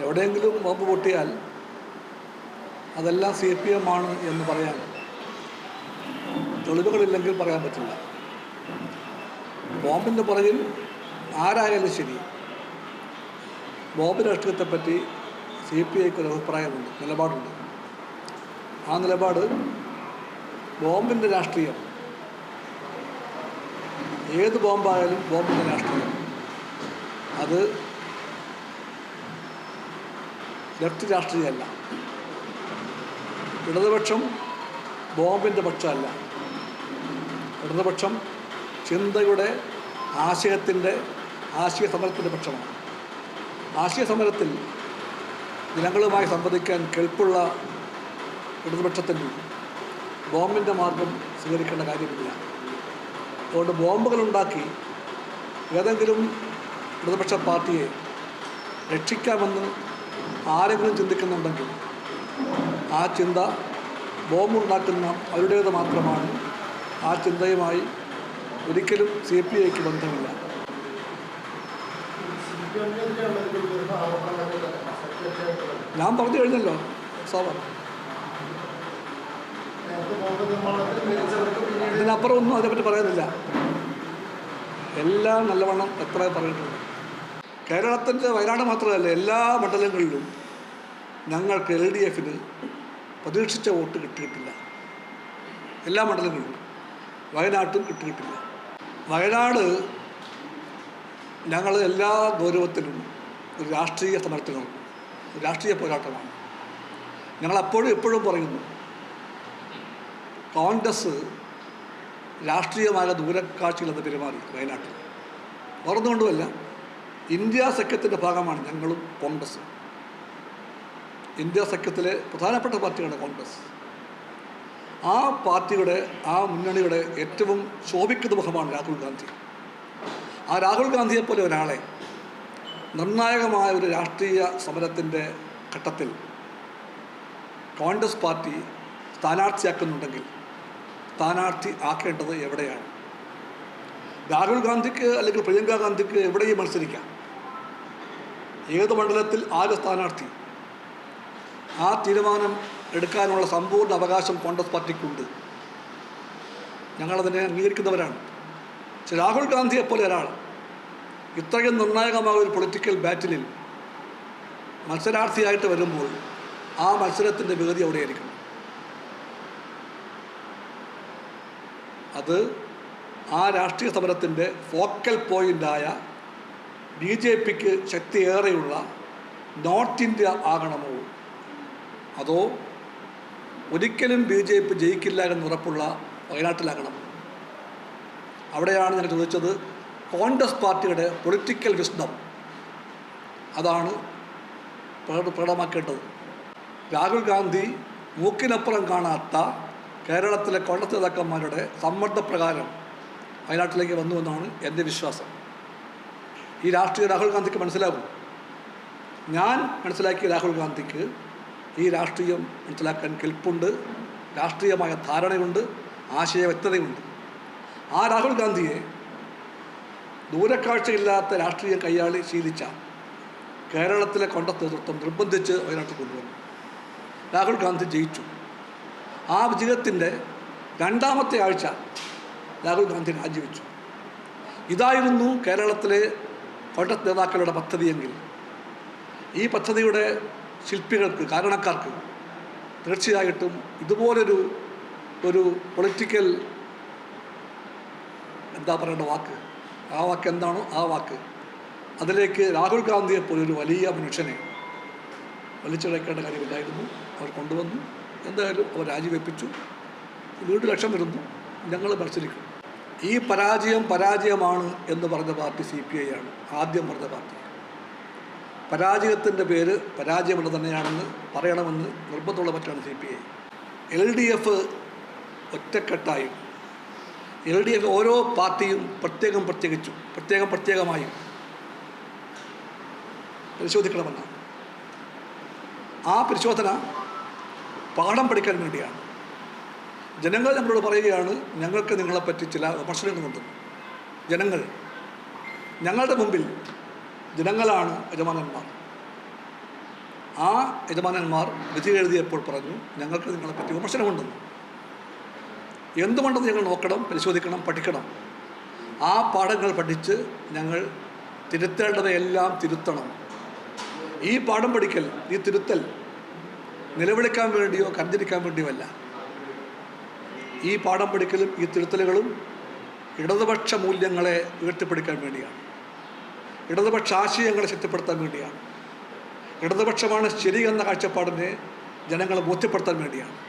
എവിടെയെങ്കിലും ബോംബ് പൊട്ടിയാൽ അതെല്ലാം C P M ആണ് എന്ന് പറയാൻ തെളിവുകളില്ലെങ്കിൽ പറയാൻ പറ്റില്ല. ബോംബിന്റെ പുറകിൽ ആരായാലും ശരി ബോംബ് രാഷ്ട്രീയത്തെപ്പറ്റി സി പി ഐക്ക് ഒരു അഭിപ്രായമുണ്ട് നിലപാടുണ്ട്. ആ നിലപാട് ബോംബിന്റെ രാഷ്ട്രീയം. ഏത് ബോംബായാലും ബോംബിന്റെ രാഷ്ട്രീയം. അത് ലെഫ്റ്റ് രാഷ്ട്രീയമല്ല. ഇടതുപക്ഷം ബോംബിന്റെ പക്ഷമല്ല. ഇടതുപക്ഷം ചിന്തയുടെ ആശയത്തിന്റെ ആശയ സമരത്തിന്റെ പക്ഷമാണ്. ആശയ സമരത്തിൽ ജനങ്ങളുമായി സംവദിക്കാൻ കെൽപ്പുള്ള ഇടതുപക്ഷത്തിന് ബോംബിന്റെ മാർഗം സ്വീകരിക്കേണ്ട കാര്യമില്ല. അതുകൊണ്ട് ബോംബുകളുണ്ടാക്കി ഏതെങ്കിലും ഇടതുപക്ഷ പാർട്ടിയെ രക്ഷിക്കാമെന്ന് ആരെങ്കിലും ചിന്തിക്കുന്നുണ്ടെങ്കിൽ ആ ചിന്ത ബോംബുണ്ടാക്കുന്ന അവരുടേത് മാത്രമാണ്. ആ ചിന്തയുമായി ഒരിക്കലും സി പി ഐക്ക് ബന്ധമില്ല. ഞാൻ പറഞ്ഞു കഴിഞ്ഞല്ലോ സാർ ഇതിനപ്പുറം ഒന്നും അതിനെപ്പറ്റി പറയുന്നില്ല എല്ലാം നല്ലവണ്ണം എത്ര പറഞ്ഞിട്ടുണ്ട്. കേരളത്തിന്റെ വയനാട് മാത്രമല്ല എല്ലാ മണ്ഡലങ്ങളിലും ഞങ്ങൾക്ക് എൽ ഡി എഫിന് പ്രതീക്ഷിച്ച വോട്ട് കിട്ടിയിട്ടില്ല. എല്ലാ മണ്ഡലങ്ങളിലും വയനാട്ടും കിട്ടിയിട്ടില്ല. വയനാട് ഞങ്ങൾ എല്ലാ ഗൗരവത്തിലും ഒരു രാഷ്ട്രീയ സമരത്തിനും രാഷ്ട്രീയ പോരാട്ടമാണ്. ഞങ്ങൾ അപ്പോഴും എപ്പോഴും പറയുന്നു കോൺഗ്രസ് രാഷ്ട്രീയമായ ദൂരക്കാഴ്ചയിലെന്ന് പെരുമാറി വയനാട്ടിൽ. മറന്നുകൊണ്ടുമല്ല ഇന്ത്യ സഖ്യത്തിന്റെ ഭാഗമാണ് ഞങ്ങളും കോൺഗ്രസ്. ഇന്ത്യ സഖ്യത്തിലെ പ്രധാനപ്പെട്ട പാർട്ടിയാണ് കോൺഗ്രസ്. ആ പാർട്ടിയുടെ ആ മുന്നണിയുടെ ഏറ്റവും ശോഭിക്കുന്ന മുഖമാണ് രാഹുൽ ഗാന്ധി. ആ രാഹുൽ ഗാന്ധിയെപ്പോലെ ഒരാളെ നിർണായകമായ ഒരു രാഷ്ട്രീയ സമരത്തിന്റെ ഘട്ടത്തിൽ കോൺഗ്രസ് പാർട്ടി സ്ഥാനാർത്ഥിയാക്കുന്നുണ്ടെങ്കിൽ സ്ഥാനാർത്ഥി ആക്കേണ്ടത് എവിടെയാണ്? രാഹുൽ ഗാന്ധിക്ക് അല്ലെങ്കിൽ പ്രിയങ്ക ഗാന്ധിക്ക് എവിടെയും മത്സരിക്കാം. ഏത് മണ്ഡലത്തിൽ ആര് സ്ഥാനാർത്ഥി? ആ തീരുമാനം എടുക്കാനുള്ള സമ്പൂർണ അവകാശം കോൺഗ്രസ് പാർട്ടിക്കുണ്ട്. ഞങ്ങളതിനെ അംഗീകരിക്കുന്നവരാണ്. രാഹുൽ ഗാന്ധിയെപ്പോലെ ഒരാൾ ഇത്രയും നിർണായകമായ ഒരു പൊളിറ്റിക്കൽ ബാറ്റിലിൽ മത്സരാർത്ഥിയായിട്ട് വരുമ്പോൾ ആ മത്സരത്തിന്റെ വിഗതി എവിടെയായിരിക്കണം അത് ആ രാഷ്ട്രീയ സമരത്തിന്റെ ഫോക്കൽ പോയിന്റായ ബി ജെ പിക്ക് ശക്തിയേറെയുള്ള നോർത്ത് ഇന്ത്യ ആകണമോ? അതോ ഒരിക്കലും ബി ജെ പി ജയിക്കില്ല എന്ന് ഉറപ്പുള്ള അവിടെയാണ് ഞാൻ ചോദിച്ചത് കോൺഗ്രസ് പാർട്ടിയുടെ പൊളിറ്റിക്കൽ വിസ്ഡം. അതാണ് പ്രകട- പ്രകടമാക്കേണ്ടത്. രാഹുൽ ഗാന്ധി മൂക്കിനപ്പുറം കാണാത്ത കേരളത്തിലെ കോൺഗ്രസ് നേതാക്കന്മാരുടെ സമ്മർദ്ദപ്രകാരം വയനാട്ടിലേക്ക് വന്നു എന്നാണ് എന്റെ വിശ്വാസം. ഈ രാഷ്ട്രീയ രാഹുൽ ഗാന്ധിക്ക് മനസ്സിലാകും. ഞാൻ മനസ്സിലാക്കിയ രാഹുൽ ഗാന്ധിക്ക് ഈ രാഷ്ട്രീയം മനസ്സിലാക്കാൻ കെൽപ്പുണ്ട് രാഷ്ട്രീയമായ ധാരണയുണ്ട് ആശയ വ്യക്തതയുണ്ട് ആ രാഹുൽ ഗാന്ധിയെ ദൂരക്കാഴ്ചയില്ലാത്ത രാഷ്ട്രീയ കൈയാളി ശീലിച്ച കേരളത്തിലെ കോൺഗ്രസ് നേതൃത്വം നിർബന്ധിച്ച് വയനാട്ടിൽ കൊണ്ടുവന്നു. രാഹുൽ ഗാന്ധി ജയിച്ചു. ആ വിജയത്തിന്റെ രണ്ടാമത്തെ ആഴ്ച രാഹുൽ ഗാന്ധി രാജിവെച്ചു. ഇതായിരുന്നു കേരളത്തിലെ കോൺഗ്രസ് നേതാക്കളുടെ പദ്ധതിയെങ്കിൽ ഈ പദ്ധതിയുടെ ശില്പികൾക്ക് കാരണക്കാർക്ക് തീർച്ചയായിട്ടും ഇതുപോലൊരു ഒരു പൊളിറ്റിക്കൽ എന്താ പറയേണ്ട വാക്ക്? ആ വാക്ക് എന്താണോ ആ വാക്ക്. അതിലേക്ക് രാഹുൽ ഗാന്ധിയെ പോലൊരു വലിയ മനുഷ്യനെ വലിച്ചിഴക്കേണ്ട കാര്യമില്ലായിരുന്നു. അവർ കൊണ്ടുവന്നു. എന്തായാലും അവർ രാജിവെപ്പിച്ചു. വീണ്ടും ലക്ഷം വരുന്നു. ഞങ്ങൾ മത്സരിക്കും. ഈ പരാജയം പരാജയമാണ് എന്ന് പറഞ്ഞ പാർട്ടി സി പി ഐ ആണ്. ആദ്യം പറഞ്ഞ പാർട്ടി. പരാജയത്തിന്റെ പേര് പരാജയമുള്ള തന്നെയാണെന്ന് പറയണമെന്ന് നിർബന്ധമുള്ള പറ്റാണ് C P I L D F ഒറ്റക്കെട്ടായും. L D F ഓരോ പാർട്ടിയും പ്രത്യേകം പ്രത്യേകിച്ചു പ്രത്യേകം പ്രത്യേകമായും പരിശോധിക്കണമെന്നാണ്. ആ പരിശോധന പാഠം പഠിക്കാൻ വേണ്ടിയാണ്. ജനങ്ങൾ നമ്മളോട് പറയുകയാണ് ഞങ്ങൾക്ക് നിങ്ങളെപ്പറ്റി ചില വിമർശനങ്ങളുണ്ട്. ജനങ്ങൾ ഞങ്ങളുടെ മുമ്പിൽ ജനങ്ങളാണ് യജമാനന്മാർ. ആ യജമാനന്മാർ വിധി എഴുതിയപ്പോൾ പറഞ്ഞു ഞങ്ങൾക്ക് നിങ്ങളെപ്പറ്റി വിമർശനമുണ്ടെന്ന് എന്തുകൊണ്ടെന്ന് ഞങ്ങൾ നോക്കണം പരിശോധിക്കണം പഠിക്കണം. ആ പാഠങ്ങൾ പഠിച്ച് ഞങ്ങൾ തിരുത്തേണ്ടതെല്ലാം തിരുത്തണം. ഈ പാഠം പഠിക്കൽ ഈ തിരുത്തൽ നിലവിളിക്കാൻ വേണ്ടിയോ കരഞ്ഞിരിക്കാൻ വേണ്ടിയോ അല്ല. ഈ പാഠം പഠിക്കലും ഈ തിരുത്തലുകളും ഇടതുപക്ഷ മൂല്യങ്ങളെ ഉയർത്തിപ്പിടിക്കാൻ വേണ്ടിയാണ്. ഇടതുപക്ഷ ആശയങ്ങളെ ശക്തിപ്പെടുത്താൻ വേണ്ടിയാണ്. ഇടതുപക്ഷമാണ് ശരി എന്ന കാഴ്ചപ്പാടിനെ ജനങ്ങളെ ബോധ്യപ്പെടുത്താൻ വേണ്ടിയാണ്.